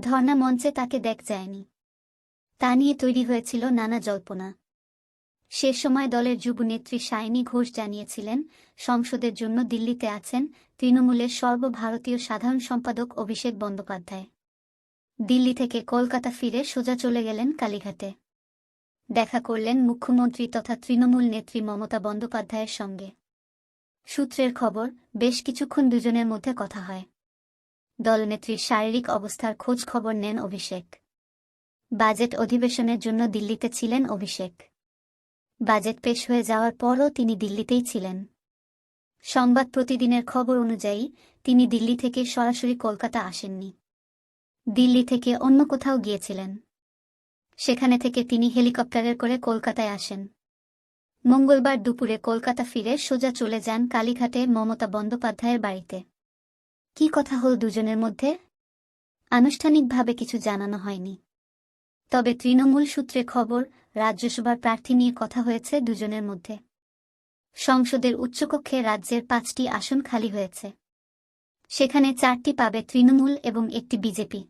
ধর্ণা মঞ্চে তাকে দেখ যায়নি। তা নিয়ে তৈরি হয়েছিল নানা জল্পনা। সে সময় দলের যুবনেত্রী সায়নী ঘোষ জানিয়েছিলেন, সংসদের জন্য দিল্লিতে আছেন তৃণমূলের সর্বভারতীয় সাধারণ সম্পাদক অভিষেক বন্দ্যোপাধ্যায়। দিল্লি থেকে কলকাতা ফিরে সোজা চলে গেলেন কালীঘাটে। দেখা করলেন মুখ্যমন্ত্রী তথা তৃণমূল নেত্রী মমতা বন্দ্যোপাধ্যায়ের সঙ্গে। সূত্রের খবর, বেশ কিছুক্ষণ দুজনের মধ্যে কথা হয়। দলনেত্রীর শারীরিক অবস্থার খোঁজ খবর নেন অভিষেক। বাজেট অধিবেশনের জন্য দিল্লিতে ছিলেন অভিষেক। বাজেট পেশ হয়ে যাওয়ার পরও তিনি দিল্লিতেই ছিলেন। সংবাদ প্রতিদিনের খবর অনুযায়ী, তিনি দিল্লি থেকে সরাসরি কলকাতা আসেননি। দিল্লি থেকে অন্য কোথাও গিয়েছিলেন। সেখানে থেকে তিনি হেলিকপ্টারের করে কলকাতায় আসেন। মঙ্গলবার দুপুরে কলকাতা ফিরে সোজা চলে যান কালীঘাটে মমতা বন্দ্যোপাধ্যায়ের বাড়িতে। কি কথা হল দুজনের মধ্যে? আনুষ্ঠানিকভাবে কিছু জানানো হয়নি। তবে তৃণমূল সূত্রে খবর, রাজ্যসভার প্রার্থী নিয়ে কথা হয়েছে দুজনের মধ্যে। সংসদের উচ্চকক্ষে রাজ্যের পাঁচটি আসন খালি হয়েছে। সেখানে চারটি পাবে তৃণমূল এবং একটি বিজেপি।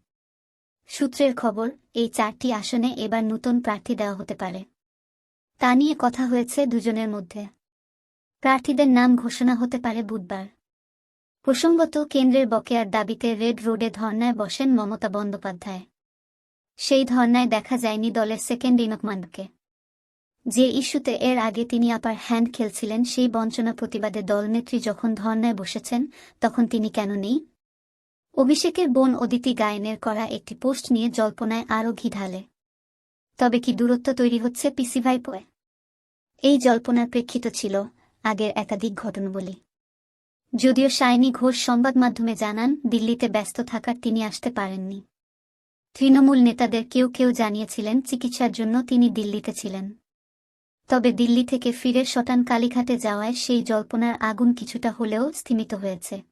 সূত্রের খবর, এই চারটি আসনে এবার নতুন প্রার্থী দেওয়া হতে পারে। তা নিয়ে কথা হয়েছে দুজনের মধ্যে। প্রার্থীদের নাম ঘোষণা হতে পারে বুধবার। প্রসঙ্গত, কেন্দ্রের বকেয়ার দাবিতে রেড রোডে ধর্নায় বসেন মমতা বন্দ্যোপাধ্যায়। সেই ধর্নায় দেখা যায়নি দলের সেকেন্ড ইনকমান্ডকে যে ইস্যুতে এর আগে তিনি আপার হ্যান্ড খেলছিলেন, সেই বঞ্চনা প্রতিবাদে দলনেত্রী যখন ধর্নায় বসেছেন, তখন তিনি কেন নেই? অভিষেকের বোন অদিতি গায়নের করা একটি পোস্ট নিয়ে জল্পনায় আরও ঘি ঢালে। তবে কি দূরত্ব তৈরি হচ্ছে পিসি ভাইপোয় এই জল্পনার প্রেক্ষিত ছিল আগের একাধিক ঘটনাবলী। যদিও সায়নী ঘোষ সংবাদ মাধ্যমে জানান, দিল্লিতে ব্যস্ত থাকার তিনি আসতে পারেননি। তৃণমূল নেতাদের কেউ কেউ জানিয়েছিলেন চিকিৎসার জন্য তিনি দিল্লিতে ছিলেন। তবে দিল্লি থেকে ফিরে শটান কালীঘাটে যাওয়ায় সেই জল্পনার আগুন কিছুটা হলেও স্থিমিত হয়েছে।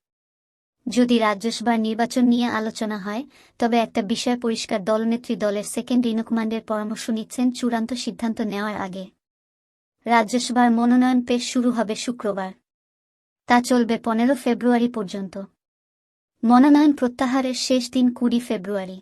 যদি রাজ্যসভার নির্বাচন নিয়ে আলোচনা হয়, তবে একটা বিষয় পরিষ্কার, দলনেত্রী দলের সেকেন্ড ইনকমান্ডের পরামর্শ নিচ্ছেন চূড়ান্ত সিদ্ধান্ত নেওয়ার আগে। রাজ্যসভার মনোনয়ন পেশ শুরু হবে শুক্রবার। তা চলবে পনেরো ফেব্রুয়ারি পর্যন্ত। মনোনয়ন প্রত্যাহারের শেষ দিন কুড়ি ফেব্রুয়ারি।